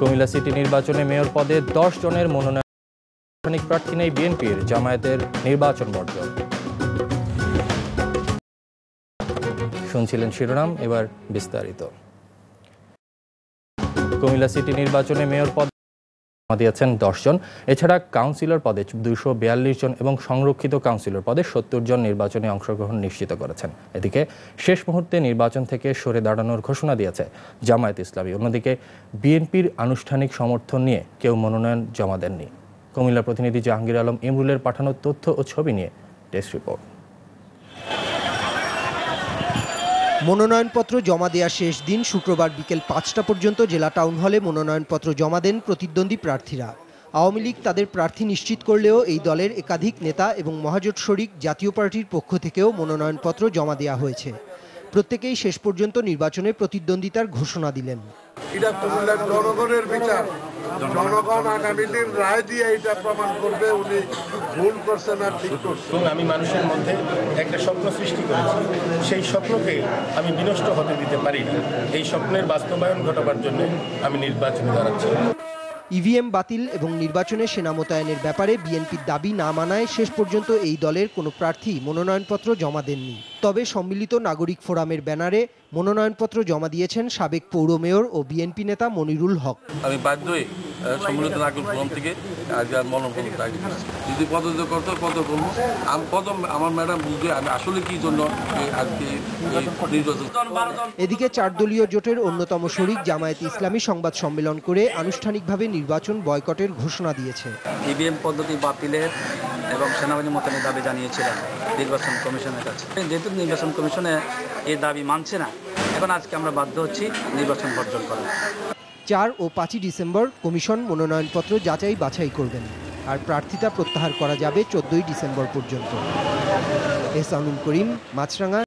Comilla city নির্বাচনে mayor পদে দশ জনের মনোনয়ন। প্রার্থী নেই বিএনপির, জামায়াতের নির্বাচন বর্জন। শুনছিলেন শিরোনাম, এবার বিস্তারিত। কুমিল্লা সিটি নির্বাচনে মেয়র পদ দিয়েছেন দশজন এছাড়া কাউন্সিলর পদে দুইশো বিয়াল্লিশ জন এবং সংরক্ষিত কাউন্সিলর পদে সত্তর জন নির্বাচনে অংশগ্রহণ নিশ্চিত করেছেন। এদিকে শেষ মুহূর্তে নির্বাচন থেকে সরে দাঁড়ানোর ঘোষণা দিয়েছে জামায়াত ইসলামী। অন্যদিকে বিএনপির আনুষ্ঠানিক সমর্থন নিয়ে কেউ মনোনয়ন জমা দেননি। কুমিল্লা প্রতিনিধি জাহাঙ্গীর আলম ইমরুলের পাঠানো তথ্য ও ছবি নিয়ে টেস্ট রিপোর্ট। মনোনয়নপত্র জমা দেওয়ার শেষ দিন শুক্রবার বিকেল পাঁচটা পর্যন্ত জেলা টাউন হলে মনোনয়নপত্র জমা দেন প্রতিদ্বন্দ্বী প্রার্থীরা। আওয়ামী লীগ তাদের প্রার্থী নিশ্চিত করলেও এই দলের একাধিক নেতা এবং মহাজোট শরিক জাতীয় পার্টির পক্ষ থেকেও মনোনয়নপত্র জমা দেওয়া হয়েছে। প্রত্যেকেই শেষ পর্যন্ত নির্বাচনে প্রতিদ্বন্দ্বিতার ঘোষণা দিলেন। জনগণ আগামী দিন রায় দিয়ে এটা প্রমাণ করবে, উনি ভুল করছেন আর ঠিক করছেন। আমি মানুষের মধ্যে একটা স্বপ্ন সৃষ্টি করেছি। সেই স্বপ্নকে আমি বিনষ্ট হতে দিতে পারি না। এই স্বপ্নের বাস্তবায়ন ঘটাবার জন্য আমি নির্বাচনে দাঁড়াচ্ছি। ইভিএম বাতিল এবং নির্বাচনে সেনা মোতায়েনের ব্যাপারে বিএনপির দাবি না মানায় শেষ পর্যন্ত এই দলের কোনো প্রার্থী মনোনয়নপত্র জমা দেননি। তবে সম্মিলিত নাগরিক ফোরামের ব্যানারে মনোনয়নপত্র জমা দিয়েছেন সাবেক পৌর মেয়র ও বিএনপি নেতা মনিরুল হক। আমি বাধ্য সম্মিলিত নাগরিক ফোরাম থেকে আজকে আর মনোনয়ন চাকরি যদি পদত্যাগ করতে কত করব। আমি প্রথম আমার ম্যাডাম বুঝবে আমি আসলে কি জন্য আজকে নির্বাচন এদিকে চার দলীয় জোটের অন্যতম শরিক জামায়াত ইসলামী সংবাদ সম্মেলন করে আনুষ্ঠানিকভাবে নির্বাচন বয়কটের ঘোষণা দিয়েছে। ইভিএম পদ্ধতি বাতিলের এবং সেনাবাহিনী মোতায়েনের দাবি জানিয়েছিলেন নির্বাচন কমিশনের কাছে। যেহেতু নির্বাচন কমিশনে এই দাবি মানছে না এখন আজকে আমরা বাধ্য হচ্ছি নির্বাচন বর্জন করার। চার ও পাঁচই ডিসেম্বর কমিশন মনোনয়নপত্র যাচাই বাছাই করবেন। আর প্রার্থিতা প্রত্যাহার করা যাবে চোদ্দই ডিসেম্বর পর্যন্ত। এহসানুল করিম, মাছরাঙা।